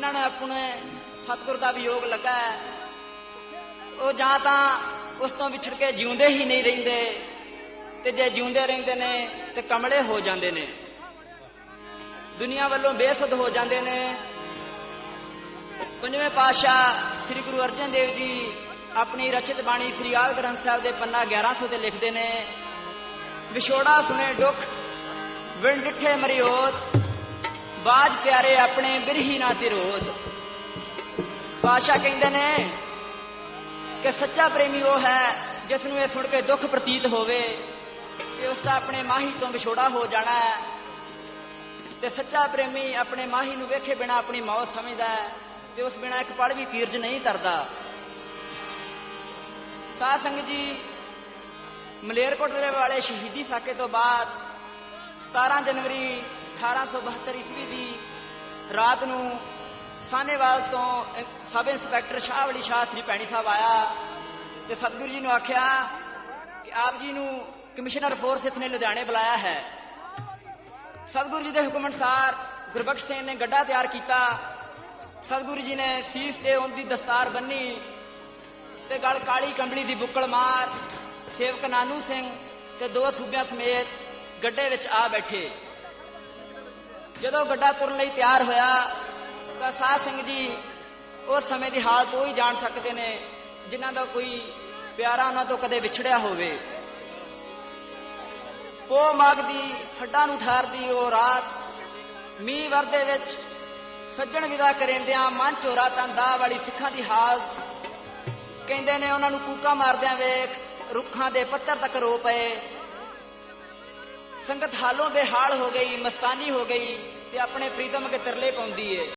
ਜਿਨ੍ਹਾਂ ਨੇ ਆਪਣੇ ਸਤਿਗੁਰ ਦਾ ਵਿਯੋਗ ਲੱਗਾ ਹੈ, ਉਹ ਜਾਂ ਤਾਂ ਉਸ ਤੋਂ ਵਿਛੜ ਕੇ ਜਿਉਂਦੇ ਹੀ ਨਹੀਂ ਰਹਿੰਦੇ ਤੇ ਜੇ ਜਿਉਂਦੇ ਰਹਿੰਦੇ ਨੇ ਤੇ ਕਮਲੇ ਹੋ ਜਾਂਦੇ ਨੇ। ਦੁਨੀਆ ਵੱਲੋਂ ਬੇਸਦ ਹੋ ਜਾਂਦੇ ਨੇ। ਪੰਜਵੇਂ ਪਾਤਸ਼ਾਹ ਸ੍ਰੀ ਗੁਰੂ ਅਰਜਨ ਦੇਵ ਜੀ ਆਪਣੀ ਰਚਿਤ ਬਾਣੀ ਸ੍ਰੀ ਆਲ ਗ੍ਰੰਥ ਸਾਹਿਬ ਦੇ ਪੰਨਾ 1100 ਤੇ ਲਿਖਦੇ ਨੇ ਵਿਛੋੜਾ ਸੁਨੇ ਦੁੱਖ ਵਿਣ ਡਿਠੇ ਮਰਿਓਤ ਬਾਜ ਪਿਆਰੇ ਆਪਣੇ ਬਿਰਹੀ ਨਾ ਤਿਰੋਧ। ਪਾਸ਼ਾ ਕਹਿੰਦੇ ਨੇ ਕਿ ਸੱਚਾ ਪ੍ਰੇਮੀ ਉਹ ਹੈ ਜਿਸ ਨੂੰ ਇਹ ਸੁਣ ਕੇ ਦੁੱਖ ਪ੍ਰਤੀਤ ਹੋਵੇ ਕਿ ਉਸ ਦਾ ਆਪਣੇ ਮਾਹੀ ਤੋਂ ਵਿਛੋੜਾ ਹੋ ਜਾਣਾ ਹੈ। ਤੇ ਸੱਚਾ ਪ੍ਰੇਮੀ ਆਪਣੇ ਮਾਹੀ ਨੂੰ ਵੇਖੇ ਬਿਨਾ ਆਪਣੀ ਮੌਤ ਸਮਝਦਾ ਹੈ ਤੇ ਉਸ ਬਿਨਾ ਇੱਕ ਪਲ ਵੀ ਕੀਰਜ ਨਹੀਂ ਕਰਦਾ ਸਾਧ ਸੰਗਤ ਜੀ, ਮਲੇਰਕੋਟਲੇ ਵਾਲੇ ਸ਼ਹੀਦੀ ਸਾਕੇ ਤੋਂ ਬਾਅਦ 17 ਜਨਵਰੀ 1872 ਈਸਵੀ ਦੀ ਰਾਤ ਨੂੰ ਸਾਨੇਵਾਲ ਤੋਂ ਸਬ ਇੰਸਪੈਕਟਰ ਸ਼ਾਹ ਸ਼ਾਹਵਲੀ ਸ਼ਾਹ ਸ੍ਰੀ ਪੈਣੀ ਸਾਹਿਬ ਆਇਆ ਤੇ ਸਤਿਗੁਰੂ ਜੀ ਨੂੰ ਆਖਿਆ ਕਿ ਆਪ ਜੀ ਨੂੰ ਕਮਿਸ਼ਨਰ ਫੋਰਸ ਇਥਨੇ ਲੁਧਿਆਣੇ ਬੁਲਾਇਆ ਹੈ। ਸਤਿਗੁਰੂ ਜੀ ਦੇ ਹੁਕਮ ਅਨੁਸਾਰ ਗੁਰਬਖਸ਼ ਸਿੰਘ ਨੇ ਗੱਡਾ ਤਿਆਰ ਕੀਤਾ। ਸਤਿਗੁਰੂ ਜੀ ਨੇ ਸੀਸ ਤੇ ਉਹਦੀ ਦਸਤਾਰ ਬੰਨੀ ਤੇ ਗਲ ਕਾਲੀ ਕੰਬਲੀ ਦੀ ਬੁੱਕਲ ਮਾਰ, ਸੇਵਕ ਨਾਨੂ ਸਿੰਘ ਤੇ ਦੋ ਸੂਬਿਆਂ ਸਮੇਤ ਗੱਡੇ ਵਿੱਚ ਆ ਬੈਠੇ। ਜਦੋਂ ਗੱਡਾ ਤੁਰਨ ਲਈ ਤਿਆਰ ਹੋਇਆ, ਤਾਂ ਸਾਧ ਸਿੰਘ ਜੀ ਉਸ ਸਮੇਂ ਦੀ ਹਾਲਤ ਉਹ ਹੀ ਜਾਣ ਸਕਦੇ ਨੇ, ਜਿਨ੍ਹਾਂ ਦਾ ਕੋਈ ਪਿਆਰਾ ਉਹਨਾਂ ਤੋਂ ਕਦੇ ਵਿਛੜਿਆ ਹੋਵੇ। ਪੋ ਮਗਦੀ ਖੱਡਾਂ ਨੂੰ ਠਾਰਦੀ ਉਹ ਰਾਤ, ਮੀਂਹ ਵਰਦੇ ਵਿੱਚ ਸੱਜਣ ਵਿਦਾ ਕਰੇਂਦਿਆਂ ਮਨ ਚੋਰਾ ਤੰਦਾ ਵਾਲੀ ਸਿੱਖਾਂ ਦੀ ਹਾਲਤ। ਕਹਿੰਦੇ ਨੇ ਉਹਨਾਂ ਨੂੰ ਕੂਕਾ ਮਾਰਦਿਆਂ ਵੇਖ ਰੁੱਖਾਂ ਦੇ ਪੱਤਰ ਤੱਕ ਰੋ ਪਏ। ਸੰਗਤ ਹਾਲੋਂ ਬੇਹਾਲ ਹੋ ਗਈ, ਮਸਤਾਨੀ ਹੋ ਗਈ ਤੇ ਆਪਣੇ ਪ੍ਰੀਤਮ ਕੇ ਤਰਲੇ ਪਾਉਂਦੀ ਏ।